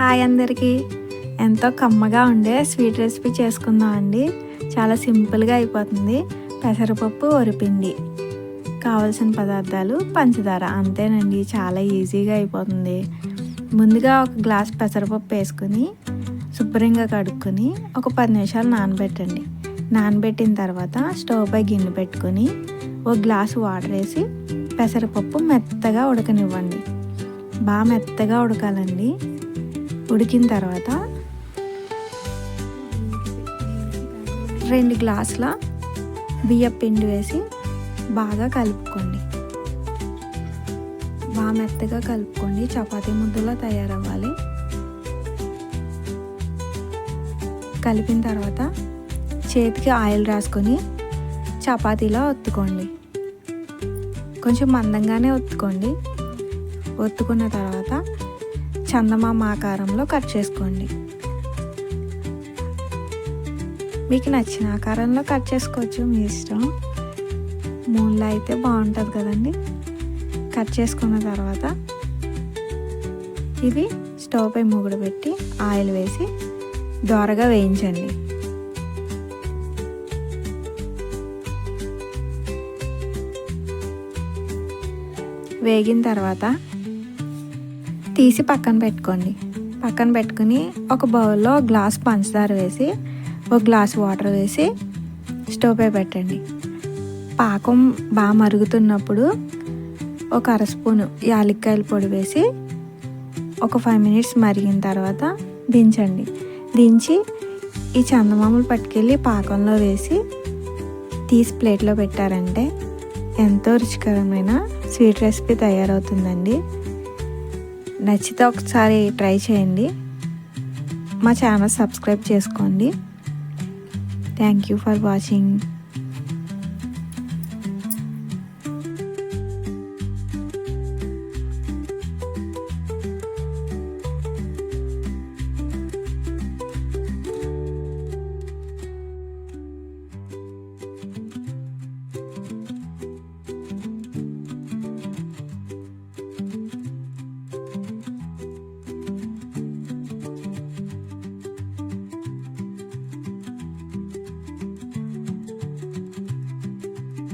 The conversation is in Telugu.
హాయ్ అందరికీ. ఎంతో కమ్మగా ఉండే స్వీట్ రెసిపీ చేసుకుందాం అండి. చాలా సింపుల్గా అయిపోతుంది. పెసరపప్పు వరిపిండి. కావలసిన పదార్థాలు పంచదార. అంతేనండి చాలా ఈజీగా అయిపోతుంది. ముందుగా ఒక గ్లాస్ పెసరపప్పు వేసుకుని శుభ్రంగా కడుక్కొని ఒక పది నిమిషాలు నానబెట్టండి. నానబెట్టిన తర్వాత స్టవ్ పై గిన్నె పెట్టుకొని ఒక గ్లాసు వాటర్ వేసి పెసరపప్పు మెత్తగా ఉడకనివ్వండి. బాగా మెత్తగా ఉడకాలండి. ఉడికిన తర్వాత రెండు గ్లాసుల బియ్యం పిండి వేసి బాగా కలుపుకోండి. బాగా మెత్తగా కలుపుకోండి. చపాతీ ముద్దలా తయారవ్వాలి. కలిపిన తర్వాత చేతికి ఆయిల్ రాసుకొని చపాతీలో ఒత్తుకోండి. కొంచెం మందంగానే ఒత్తుకోండి. ఒత్తుకున్న తర్వాత చందమామ ఆకారంలో కట్ చేసుకోండి. మీకు నచ్చిన ఆకారంలో కట్ చేసుకోవచ్చు మీ ఇష్టం. మూన్లో అయితే బాగుంటుంది కదండి. కట్ చేసుకున్న తర్వాత ఇవి స్టవ్ పై మూగుడు పెట్టి ఆయిల్ వేసి దోరగా వేయించండి. వేగిన తర్వాత తీసి పక్కన పెట్టుకోండి. పక్కన పెట్టుకుని ఒక బౌల్లో గ్లాస్ పంచదార వేసి ఒక గ్లాస్ వాటర్ వేసి స్టవ్ పై పెట్టండి. పాకం బాగా మరుగుతున్నప్పుడు ఒక అర స్పూను యాలక్కాయల పొడి వేసి ఒక ఫైవ్ మినిట్స్ మరిగిన తర్వాత దించండి. దించి ఈ చందమామలు పట్టుకెళ్ళి పాకంలో వేసి తీసి ప్లేట్లో పెట్టారంటే ఎంతో రుచికరమైన స్వీట్ రెసిపీ తయారవుతుందండి. నచ్చితే ఒకసారి ట్రై చేయండి. మా ఛానల్ సబ్స్క్రైబ్ చేసుకోండి. Thank you for watching